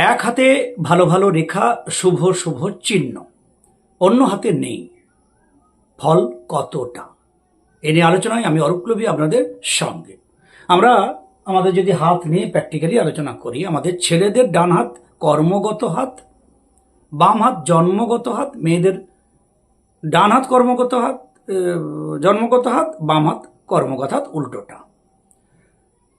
এক হাতে ভালো ভালো রেখা, শুভ শুভ চিহ্ন। অন্য হাতে নেই। ফল কতটা? এ নিয়ে আলোচনায় আমি অরূপলবী আপনাদের সঙ্গে। আমরা আমাদের যদি হাত নিয়ে প্র্যাকটিক্যালি আলোচনা করি, আমাদের ছেলেদের ডান হাত কর্মগত হাত, বাম হাত জন্মগত হাত, মেয়েদের ডান হাত কর্মগত হাত জন্মগত হাত, বাম হাত কর্মগত হাত, উল্টোটা।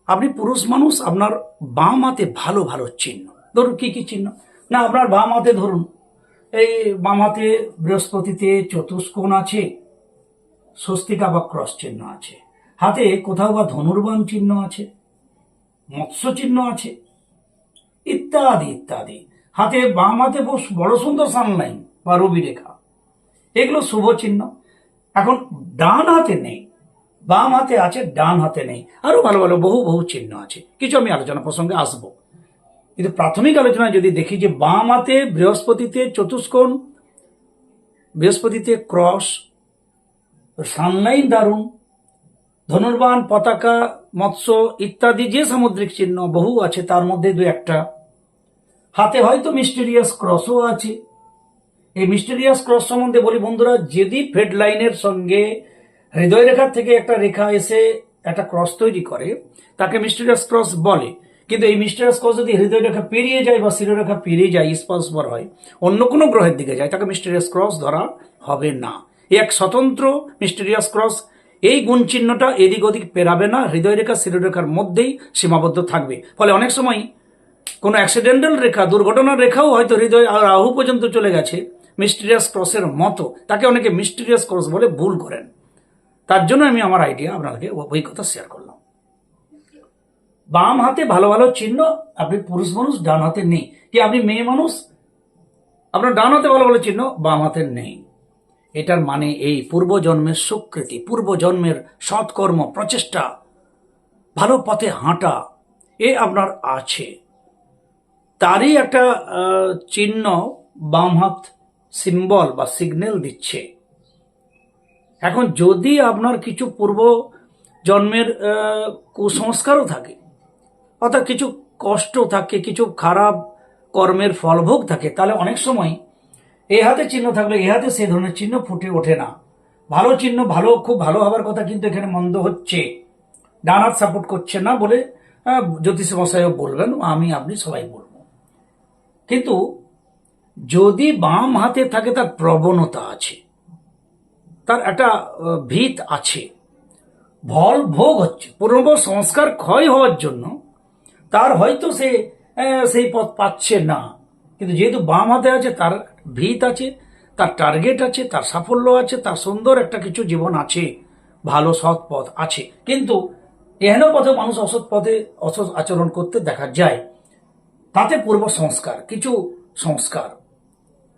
আপনি পুরুষ মানুষ, আপনার বাম হাতে ভালো ভালো চিহ্ন। ধরুন কি কি চিহ্ন? না, আপনার বাম হাতে ধরুন। এই বাম হাতে বৃহস্পতিতে চতুষ্কোণ আছে, স্বস্তিকা বা ক্রস চিহ্ন আছে। হাতে কোথাও বা ধনুর্বাণ চিহ্ন আছে, মৎস্য চিহ্ন আছে, ইত্যাদি ইত্যাদি। হাতে বাম হাতে বড় সুন্দর সানলাইন বা রবি রেখা। এগুলো শুভ চিহ্ন। এখন ডান হাতে নেই। বাম হাতে আছে, ডান হাতে নেই। আরও ভালো ভালো বহু বহু চিহ্ন আছে। কিছু আমি আলোচনা প্রসঙ্গে আসব। কিন্তু প্রাথমিক আলোচনায় যদি দেখি যে বাম হাতে বৃহস্পতিতে চতুষ্কোণ, বৃহস্পতিতে ক্রস সানলাইন দারুণ ধনুর্বান পতাকা, মৎস্য ইত্যাদি যে সামুদ্রিক চিহ্ন বহু আছে, তার মধ্যে দু একটা। হাতে হয়তো মিস্টেরিয়াস ক্রসও আছে। এই মিস্টেরিয়াস ক্রস সম্বন্ধে বলি বন্ধুরা, যদি ফেড লাইনের সঙ্গে হৃদয় রেখার থেকে একটা রেখা এসে একটা ক্রস তৈরি করে, তাকে মিস্টেরিয়াস ক্রস বলে। কিন্তু এই মিস্টেরিয়াস ক্রস যদি হৃদয় রেখা পেরিয়ে যায় বা শিরোরেখা পেরিয়ে যায় স্পর্শবর হয়, অন্য কোনো গ্রহের দিকে যায়, তাকে মিস্টেরিয়াস ক্রস ধরা হবে না। এক স্বতন্ত্র মিস্টেরিয়াস ক্রস এই গুণ চিহ্নটা এদিক ওদিক পেরাবে না, হৃদয় রেখা শিরোরেখার মধ্যেই সীমাবদ্ধ থাকবে। ফলে অনেক সময় কোনো অ্যাক্সিডেন্টাল রেখা, দুর্ঘটনার রেখাও হয়তো হৃদয় আর রাহু পর্যন্ত চলে গেছে মিস্টিরিয়াস ক্রসের মতো। তাকে অনেকে মিস্টিরিয়াস ক্রস বলে ভুল করেন। তার জন্য আমি আমার আইডিয়া আপনাকে অভিজ্ঞতা শেয়ার করলাম। বাম হাতে ভালো ভালো চিহ্ন, আপনি পুরুষ মানুষ, ডান হাতে নেই। কি আপনি মেয়ে মানুষ? আপনার ডান হাতে ভালো ভালো চিহ্ন, বাম হাতে নেই। এটার মানে এই, পূর্বজন্মের স্বীকৃতি, পূর্বজন্মের সৎকর্ম, প্রচেষ্টা, ভালো পথে হাঁটা, এ আপনার আছে। তারই একটা চিহ্ন বাম হাত সিম্বল বা সিগন্যাল দিচ্ছে। এখন যদি আপনার কিছু পূর্ব জন্মের কুসংস্কারও থাকে অর্থাৎ কিছু কষ্ট থাকে, কিছু খারাপ কর্মের ফলভোগ থাকে, তাহলে অনেক সময় এ হাতে চিহ্ন থাকলে এ হাতে সেই ধরনের চিহ্ন ফুটে ওঠে না। ভালো চিহ্ন ভালো, খুব ভালো হবার কথা কিন্তু এখানে মন্দ হচ্ছে। ডান হাত সাপোর্ট করছে না বলে জ্যোতিষ মশাইও বলবেন, আমি, আপনি সবাই বলব। কিন্তু যদি বাম হাতে থাকে তার প্রবণতা আছে, তার একটা ভিত আছে। ভল ভোগ হচ্ছে পূর্ব সংস্কার ক্ষয় হওয়ার জন্য তার হয়তো সে সেই পথ পাচ্ছে না। কিন্তু যেহেতু বাম হাতে আছে, তার ভিত আছে, তার টার্গেট আছে, তার সাফল্য আছে, তার সুন্দর একটা কিছু জীবন আছে, ভালো সৎ পথ আছে। কিন্তু এহেন পথে মানুষ অসৎ পথে, অসৎ আচরণ করতে দেখা যায়। তাতে পূর্ব সংস্কার, কিছু সংস্কার।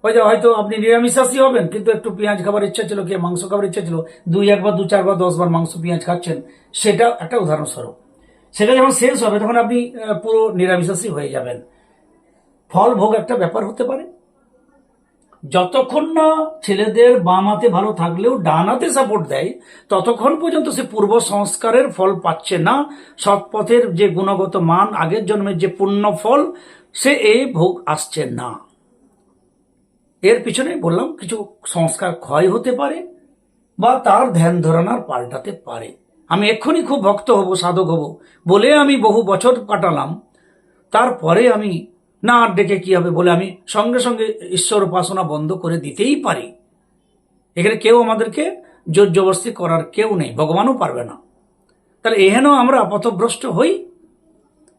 ওই যে হয়তো আপনি নিরামিষাসী হবেন, কিন্তু একটু পেঁয়াজ খাবার ইচ্ছা ছিল কি মাংস খাবার ইচ্ছা ছিল, দুই একবার, দু চারবার দশ বার মাংস পেঁয়াজ খাচ্ছেন, সেটা একটা উদাহরণস্বরূপ। সেটা যখন শেষ হবে, তখন আপনি পুরো নিরামিষাসী হয়ে যাবেন। ফল ভোগ একটা ব্যাপার হতে পারে। যতক্ষণ না ছেলেদের বাম হাতে ভালো থাকলেও ডান হাতে সাপোর্ট দেয়, ততক্ষণ পর্যন্ত সে পূর্ব সংস্কারের ফল পাচ্ছে না। সৎপথের যে গুণগত মান, আগের জন্মের যে পূর্ণ ফল, সে এই ভোগ আসছে না। এর পিছনে বললাম, কিছু সংস্কার ক্ষয় হতে পারে বা তার ধ্যান ধারণার পাল্টাতে পারে। আমি এক্ষুনি খুব ভক্ত হব, সাধক হব। বলে আমি বহু বছর কাটালাম। তারপরে আমি, না, আর ডেকে কি হবে? বলে আমি সঙ্গে সঙ্গে ঈশ্বর উপাসনা বন্ধ করে দিতেই পারি। এখানে কেউ আমাদেরকে জোর জবরদস্তি করার কেউ নেই, ভগবানও পারবে না। তাহলে এহেন আমরা পথভ্রষ্ট হই?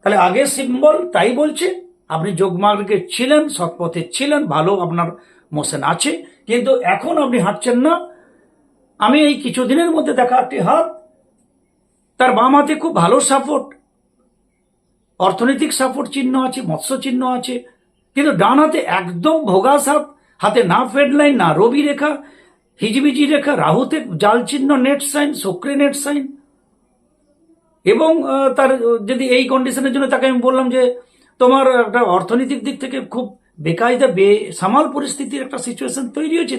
তাহলে আগে সিম্বল তাই বলছে, আপনি যোগমার্গে ছিলেন, সৎপথে ছিলেন, ভালো আপনার মোশন আছে কিন্তু এখন আপনি হাঁটছেন না। আমি এই কিছুদিনের মধ্যে দেখা একটি হাত তার বাম হাতে খুব ভালো সাপোর্ট অর্থনৈতিক সাপোর্ট চিহ্ন আছে, মৎস্য চিহ্ন আছে। কিন্তু ডান হাতে একদম ভোগা সাপ, হাতে না ফেড লাইন না রবি রেখা, হিজিবিজি রেখা, রাহুতে জাল চিহ্ন নেট সাইন শুক্রে নেট সাইন এবং তার যদি এই কন্ডিশনের জন্য তাকে আমি বললাম যে, তোমার একটা অর্থনৈতিক দিক থেকে খুব বেকায়দা, বে সামাল পরিস্থিতির একটা সিচুয়েশন তৈরি হয়েছে।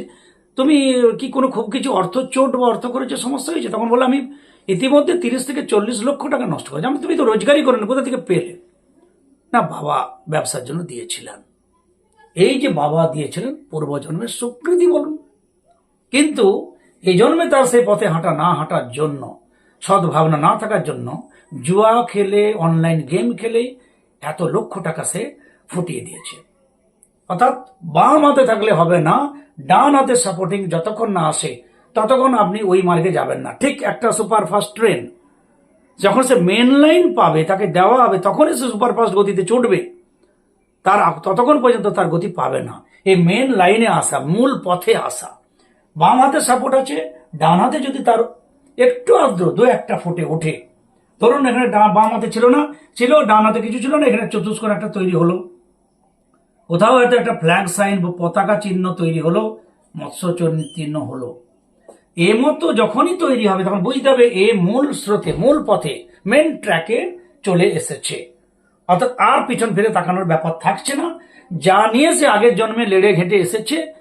তুমি কি কোনো খুব কিছু অর্থ চোট বা অর্থ করেছে, সমস্যা হয়েছে? তখন বললাম, আমি ইতিমধ্যে তিরিশ থেকে চল্লিশ লক্ষ টাকা নষ্ট করেছি আমি তুমি তো রোজগারই করেন কোথা থেকে পেলে? না, বাবা ব্যবসার জন্য দিয়েছিলেন। এই যে বাবা দিয়েছিলেন পূর্বজন্মের স্বীকৃতি বলুন। কিন্তু এই জন্মে তার সেই পথে হাঁটা না হাঁটার জন্য, সদ্ভাবনা না থাকার জন্য জুয়া খেলে অনলাইন গেম খেলে এত লক্ষ টাকা সে ফুটিয়ে দিয়েছে। অর্থাৎ বাম হাতে থাকলে হবে না, ডান হাতে সাপোর্টিং যতক্ষণ না আসে ততক্ষণ আপনি ওই মার্গে যাবেন না। ঠিক একটা সুপারফাস্ট ট্রেন, যখন সে মেন লাইন পাবে, তাকে দেওয়া হবে, তখনই সে সুপারফাস্ট গতিতে চড়বে। তার ততক্ষণ পর্যন্ত তার গতি পাবে না। এই মেন লাইনে আসা, মূল পথে আসা। বাম হাতে সাপোর্ট আছে, ডান হাতে যদি তার একটু আদ্র দু একটা ফুটে ওঠে। ধরুন এখানে বাম হাতে ছিল না, ছিল, ডান হাতে কিছু ছিল না, এখানে চতুষ্কোণ একটা তৈরি হলো। কোথাও হয়তো একটা ফ্ল্যাগ সাইন বা পতাকা চিহ্ন তৈরি হলো, মৎস্য চিহ্ন হলো। এ মতো যখনই তৈরি হবে, তখন বুঝতে হবে এ মূল স্রোতে, মূল পথে মেন ট্র্যাকে চলে এসেছে। অর্থাৎ আর পিছন ফিরে তাকানোর ব্যাপার থাকছে না। যা নিয়ে সে আগের জন্মে লেড়ে ঘেটে এসেছে।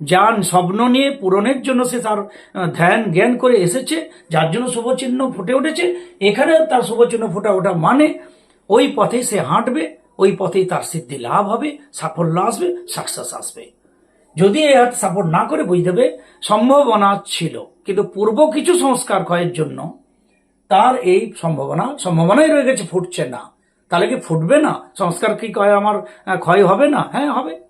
যা স্বপ্ন নিয়ে পূরণের জন্য সে তার ধ্যান জ্ঞান করে এসেছে। যার জন্য শুভচিহ্ন ফুটে উঠেছে। এখানে তার শুভচিহ্ন ফোটা ওঠা মানে ওই পথে সে হাঁটবে, ওই পথেই তার সিদ্ধি লাভ হবে, সাফল্য আসবে সাকসেস আসবে। যদি এ হাত সাপোর্ট না করে বুঝতে হবে সম্ভাবনা ছিল। কিন্তু পূর্ব কিছু সংস্কার ক্ষয়ের জন্য তার এই সম্ভাবনা, সম্ভাবনাই রয়ে গেছে, ফুটছে না। তাহলে কি ফুটবে না? সংস্কার কি কয় আমার ক্ষয় হবে না? হ্যাঁ হবে।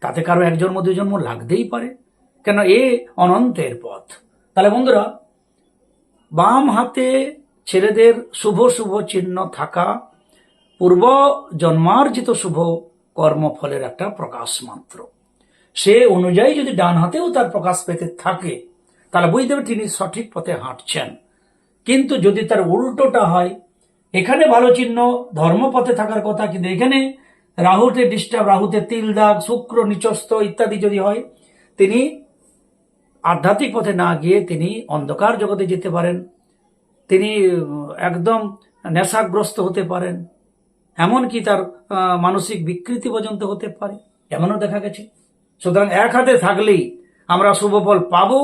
তাতে কারও এক জন্ম দুই জন্ম লাগতেই পারে। কেন এ অনন্তের পথ। তাহলে বন্ধুরা, বাম হাতে ছেলেদের শুভ শুভ চিহ্ন থাকা, পূর্ব জন্মার্জিত শুভ কর্মফলের একটা প্রকাশ মাত্র সে অনুযায়ী যদি ডান হাতেও তার প্রকাশ পেতে থাকে, তাহলে বুঝতে হবে তিনি সঠিক পথে হাঁটছেন। কিন্তু যদি তার উল্টোটা হয়, এখানে ভালো চিহ্ন, ধর্মপথে থাকার কথা, কিন্তু এখানে রাহুতে ডিস্টার্ব রাহুতে তিল দাগ, শুক্র নিচস্ত ইত্যাদি যদি হয়, তিনি আধ্যাত্মিক পথে না গিয়ে তিনি অন্ধকার জগতে যেতে পারেন। তিনি একদম নেশাগ্রস্ত হতে পারেন। এমনকি তার মানসিক বিকৃতি পর্যন্ত হতে পারে। এমনও দেখা গেছে। সুতরাং এক হাতে থাকলেই আমরা শুভ ফল পাবো,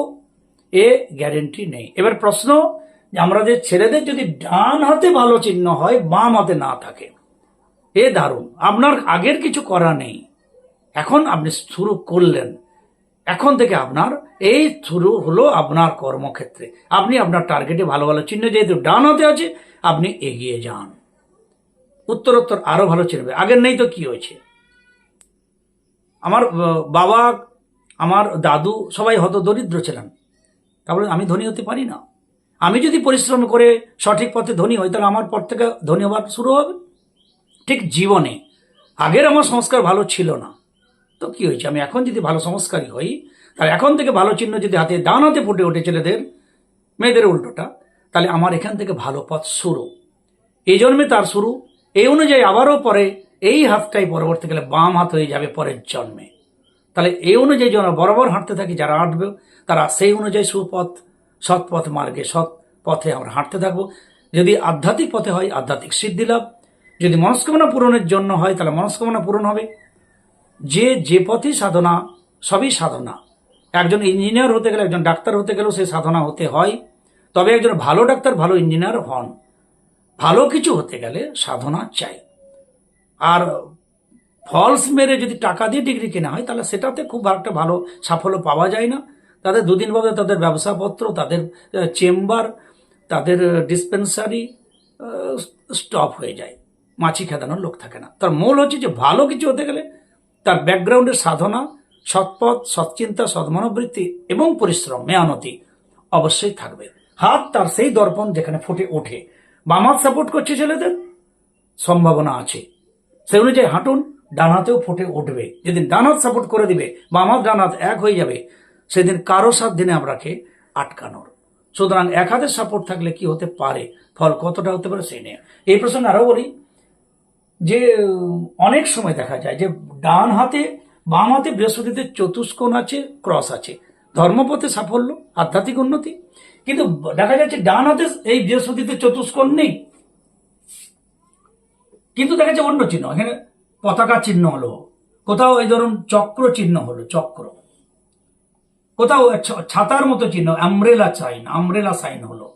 এ গ্যারেন্টি নেই। এবার প্রশ্ন, আমরা যে ছেলেদের যদি ডান হাতে ভালো চিহ্ন হয়, বাম হাতে না থাকে, এ দারুণ। আপনার আগের কিছু করা নেই। এখন আপনি শুরু করলেন। এখন থেকে আপনার, এই শুরু হলো আপনার কর্মক্ষেত্রে। আপনি আপনার টার্গেটে ভালো ভালো চিহ্ন, যেহেতু ডান হাতে আছে, আপনি এগিয়ে যান। উত্তরোত্তর আরও ভালো চিনবে আগের নেই তো কি হয়েছে? আমার বাবা, আমার দাদু সবাই হত দরিদ্র ছিলেন। তারপরে আমি ধনী হতে পারি না। আমি যদি পরিশ্রম করে সঠিক পথে ধনী হই, তাহলে আমার পর থেকে ধনী হওয়ার শুরু হবে। ঠিক জীবনে। আগের আমার সংস্কার ভালো ছিল না। তো কি হয়েছে? আমি এখন যদি ভালো সংস্কারী হই, তাহলে এখন থেকে ভালো চিহ্ন যদি হাতে, ডান হাতে ফুটে ওঠে ছেলেদের, মেয়েদের উল্টোটা, তাহলে আমার এখান থেকে ভালো পথ শুরু। এই জন্মে তার শুরু। এই অনুযায়ী আবারও পরে এই হাতটাই পরবর্তীকালে বাম হাত হয়ে যাবে পরের জন্মে। তাহলে এই অনুযায়ী যেন বরাবর হাঁটতে থাকি, যারা হাঁটবে, তারা সেই অনুযায়ী সুপথ সৎ পথ মার্গে, সৎ পথে আমরা হাঁটতে থাকব। যদি আধ্যাত্মিক পথে হয়, আধ্যাত্মিক সিদ্ধি লাভ। যদি মনস্কামনা পূরণের জন্য হয়, তাহলে মনস্কামনা পূরণ হবে। যে যে পথে সাধনা, সবই সাধনা। একজন ইঞ্জিনিয়ার হতে গেলে, একজন ডাক্তার হতে গেলেও সে সাধনা হতে হয়। তবে একজন ভালো ডাক্তার, ভালো ইঞ্জিনিয়ার হন। ভালো কিছু হতে গেলে সাধনা চাই। আর ফলস মেরে যদি টাকা দিয়ে ডিগ্রি কেনা হয়, তাহলে সেটাতে খুব একটা ভালো সাফল্য পাওয়া যায় না। তাদের দুদিন বাদে তাদের ব্যবসাপত্র, তাদের চেম্বার তাদের ডিসপেন্সারি স্টপ হয়ে যায়। মাছি খেদানোর লোক থাকে না। তার মূল হচ্ছে যে ভালো কিছু হতে গেলে তার ব্যাকগ্রাউন্ডের সাধনা, সৎপথ, সৎচিন্তা সৎমনোবৃত্তি এবং পরিশ্রম মেয়ানতি অবশ্যই থাকবে। হাত তার সেই দর্পণ যেখানে ফুটে ওঠে। বাম হাত সাপোর্ট করছে ছেলেদের? সম্ভাবনা আছে। সেই অনুযায়ী হাঁটুন, ডান হাতেও ফুটে উঠবে। যেদিন ডান হাত সাপোর্ট করে দিবে, বাম হাত, ডান হাত এক হয়ে যাবে, সেদিন কারও সাত দিনে আমরাকে আটকানোর। সুতরাং এক হাতের সাপোর্ট থাকলে কি হতে পারে? ফল কতটা হতে পারে সেই নিয়ে। এই প্রসঙ্গে আরও বলি, যে, অনেক সময় দেখা যায় যে, ডান হাতে, বাম হাতে বৃহস্পতিতে চতুষ্কোণ আছে, ক্রস আছে। ধর্মপথে সাফল্য, আধ্যাত্মিক উন্নতি। কিন্তু দেখা যাচ্ছে ডান হাতে এই বৃহস্পতিতে চতুষ্কোণ নেই। কিন্তু দেখা যাচ্ছে অন্য চিহ্ন। এখানে পতাকা চিহ্ন হলো। কোথাও এই ধরুন চক্র চিহ্ন হলো, চক্র। কোথাও ছাতার মতো চিহ্ন আমব্রেলা সাইন আমব্রেলা সাইন হলো।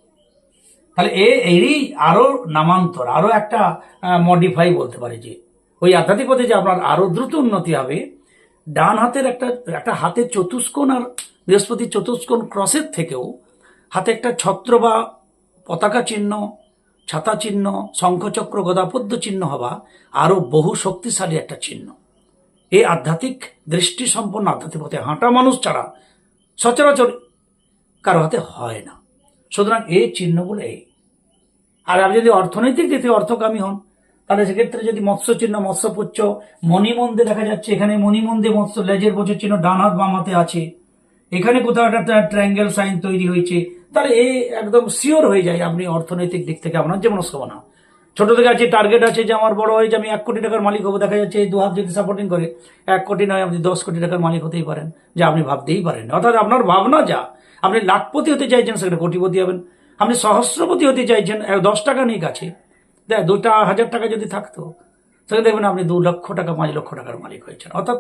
তাহলে এ, এরই আরও নামান্তর, আরও একটা মডিফাই বলতে পারে যে, ওই আধ্যাত্মিক পথে যে আপনার আরও দ্রুত উন্নতি হবে, ডান হাতের একটা একটা হাতের চতুষ্কোণ আর বৃহস্পতির চতুষ্কোণ ক্রসের থেকেও হাতে একটা ছত্র বা পতাকা চিহ্ন ছাতা চিহ্ন শঙ্খচক্র গদাপদ্য চিহ্ন হওয়া আরও বহু শক্তিশালী একটা চিহ্ন। এই আধ্যাত্মিক দৃষ্টি সম্পন্ন আধ্যাত্মিক পথে হাঁটা মানুষ ছাড়া সচরাচর কারও হাতে হয় না। সুতরাং এই চিহ্নগুলো এই। আর আপনি যদি অর্থনৈতিক দিকে অর্থকামী হন, তাহলে সেক্ষেত্রে যদি মৎস্য চিহ্ন মৎস্যপুচ্ছ মণিমন্দে দেখা যাচ্ছে, এখানে মণিমন্দে মৎস্য, লেজের বছর চিহ্ন ডান হাত বাম হাতে আছে। এখানে কোথাও একটা ট্রায়াঙ্গেল সাইন তৈরি হয়েছে তাহলে এই একদম শিওর হয়ে যায় আপনি অর্থনৈতিক দিক থেকে আপনার যে মনস্কামনা ছোট থেকে আছে টার্গেট আছে যে আমার বড় হয়ে যে আমি এক কোটি টাকার মালিক হব, দেখা যাচ্ছে এই দু হাত যদি সাপোর্টিং করে, এক কোটি নয়, আপনি দশ কোটি টাকার মালিক হতেই পারেন, যা আপনি ভাবতেই পারেন। অর্থাৎ আপনার ভাবনা যা, আপনি লাখপতি হতে চাইছেন, সেখানে কোটিপতি হবেন। আপনি সহস্রপতি হতে চাইছেন দশ টাকা নেই কাছে। দেখ, দুটা হাজার টাকা যদি থাকতো, সেখানে দেখবেন আপনি দু লক্ষ টাকা, পাঁচ লক্ষ টাকার মালিক হয়েছেন। অর্থাৎ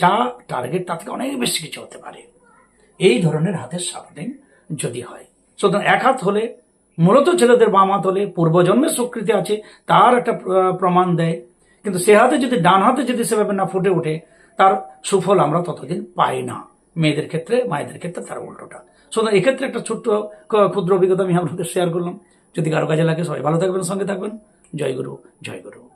যা টার্গেট তার থেকে অনেক বেশি কিছু হতে পারে। এই ধরনের হাতের সাপোর্টিং যদি হয়। সুতরাং এক হাত হলে, মূলত ছেলেদের বাম হাত হলে পূর্বজন্মের স্বীকৃতি আছে, তার একটা প্রমাণ দেয়। কিন্তু সে হাতে যদি, ডান হাতে যদি সেভাবে না ফুটে ওঠে, তার সুফল আমরা ততদিন পাই না। মেয়েদের ক্ষেত্রে, মায়েদের ক্ষেত্রে তার উল্টোটা। সুতরাং এক্ষেত্রে একটা ছোট্ট ক্ষুদ্র অভিজ্ঞতা আমি আপনাদের শেয়ার করলাম। যদি কারও কাজে লাগে, সবাই ভালো থাকবেন, সঙ্গে থাকবেন। জয় গুরু জয় গুরু।